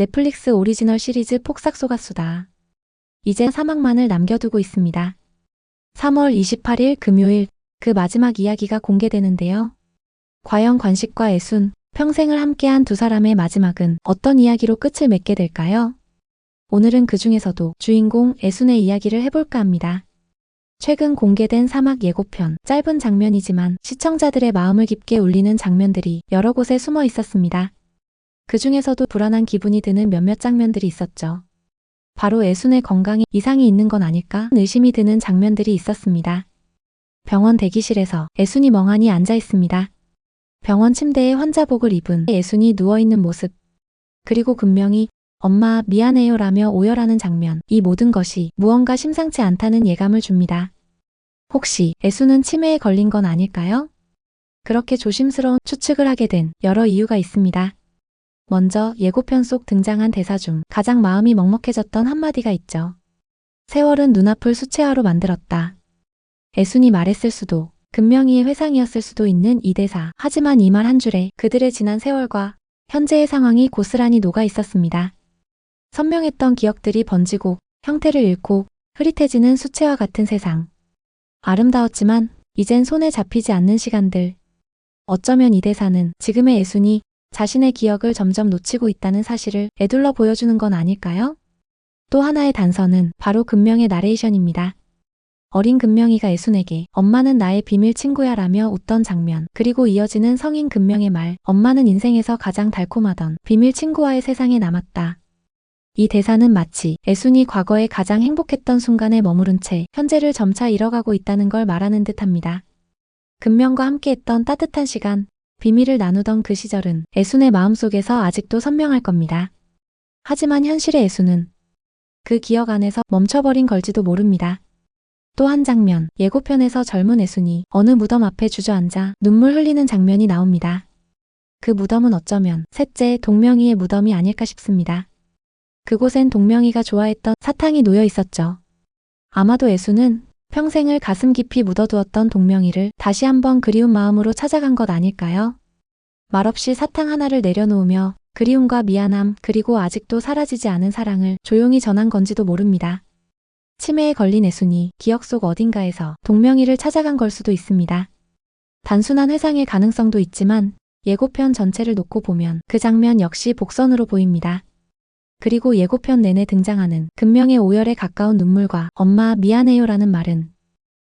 넷플릭스 오리지널 시리즈 폭삭 속았수다. 이제 사막만을 남겨두고 있습니다. 3월 28일 금요일 그 마지막 이야기가 공개되는데요. 과연 관식과 애순, 평생을 함께한 두 사람의 마지막은 어떤 이야기로 끝을 맺게 될까요? 오늘은 그 중에서도 주인공 애순의 이야기를 해볼까 합니다. 최근 공개된 사막 예고편, 짧은 장면이지만 시청자들의 마음을 깊게 울리는 장면들이 여러 곳에 숨어 있었습니다. 그 중에서도 불안한 기분이 드는 몇몇 장면들이 있었죠. 바로 애순의 건강에 이상이 있는 건 아닐까 의심이 드는 장면들이 있었습니다. 병원 대기실에서 애순이 멍하니 앉아 있습니다. 병원 침대에 환자복을 입은 애순이 누워있는 모습. 그리고 분명히 엄마 미안해요 라며 오열하는 장면. 이 모든 것이 무언가 심상치 않다는 예감을 줍니다. 혹시 애순은 치매에 걸린 건 아닐까요? 그렇게 조심스러운 추측을 하게 된 여러 이유가 있습니다. 먼저 예고편 속 등장한 대사 중 가장 마음이 먹먹해졌던 한마디가 있죠. 세월은 눈앞을 수채화로 만들었다. 애순이 말했을 수도, 금명이의 회상이었을 수도 있는 이 대사. 하지만 이 말 한 줄에 그들의 지난 세월과 현재의 상황이 고스란히 녹아 있었습니다. 선명했던 기억들이 번지고 형태를 잃고 흐릿해지는 수채화 같은 세상. 아름다웠지만 이젠 손에 잡히지 않는 시간들. 어쩌면 이 대사는 지금의 애순이 자신의 기억을 점점 놓치고 있다는 사실을 애둘러 보여주는 건 아닐까요? 또 하나의 단서는 바로 금명의 나레이션입니다. 어린 금명이가 애순에게 엄마는 나의 비밀 친구야 라며 웃던 장면, 그리고 이어지는 성인 금명의 말, 엄마는 인생에서 가장 달콤하던 비밀 친구와의 세상에 남았다. 이 대사는 마치 애순이 과거에 가장 행복했던 순간에 머무른 채 현재를 점차 잃어가고 있다는 걸 말하는 듯 합니다. 금명과 함께했던 따뜻한 시간, 비밀을 나누던 그 시절은 애순의 마음속에서 아직도 선명할 겁니다. 하지만 현실의 애순은 그 기억 안에서 멈춰버린 걸지도 모릅니다. 또 한 장면, 예고편에서 젊은 애순이 어느 무덤 앞에 주저앉아 눈물 흘리는 장면이 나옵니다. 그 무덤은 어쩌면 셋째 동명이의 무덤이 아닐까 싶습니다. 그곳엔 동명이가 좋아했던 사탕이 놓여 있었죠. 아마도 애순은 평생을 가슴 깊이 묻어두었던 동명이를 다시 한번 그리운 마음으로 찾아간 것 아닐까요? 말없이 사탕 하나를 내려놓으며 그리움과 미안함 그리고 아직도 사라지지 않은 사랑을 조용히 전한 건지도 모릅니다. 치매에 걸린 애순이 기억 속 어딘가에서 동명이를 찾아간 걸 수도 있습니다. 단순한 회상의 가능성도 있지만 예고편 전체를 놓고 보면 그 장면 역시 복선으로 보입니다. 그리고 예고편 내내 등장하는 금명의 오열에 가까운 눈물과 엄마 미안해요라는 말은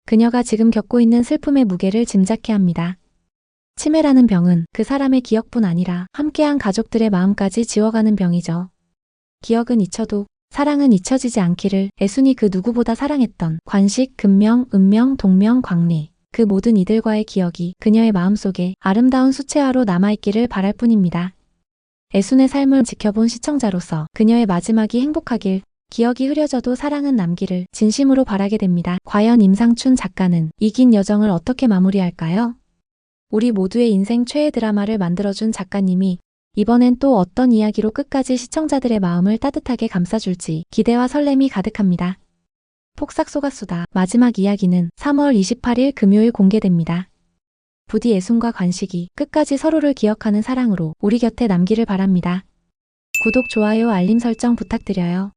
그녀가 지금 겪고 있는 슬픔의 무게를 짐작케 합니다. 치매라는 병은 그 사람의 기억뿐 아니라 함께한 가족들의 마음까지 지워가는 병이죠. 기억은 잊혀도 사랑은 잊혀지지 않기를 애순이 그 누구보다 사랑했던 관식, 금명, 은명, 동명, 광리 그 모든 이들과의 기억이 그녀의 마음속에 아름다운 수채화로 남아있기를 바랄 뿐입니다. 애순의 삶을 지켜본 시청자로서 그녀의 마지막이 행복하길, 기억이 흐려져도 사랑은 남기를 진심으로 바라게 됩니다. 과연 임상춘 작가는 이 긴 여정을 어떻게 마무리할까요? 우리 모두의 인생 최애 드라마를 만들어준 작가님이 이번엔 또 어떤 이야기로 끝까지 시청자들의 마음을 따뜻하게 감싸줄지 기대와 설렘이 가득합니다. 폭삭 속았수다 마지막 이야기는 3월 28일 금요일 공개됩니다. 부디 애순과 관식이 끝까지 서로를 기억하는 사랑으로 우리 곁에 남기를 바랍니다. 구독, 좋아요, 알림 설정 부탁드려요.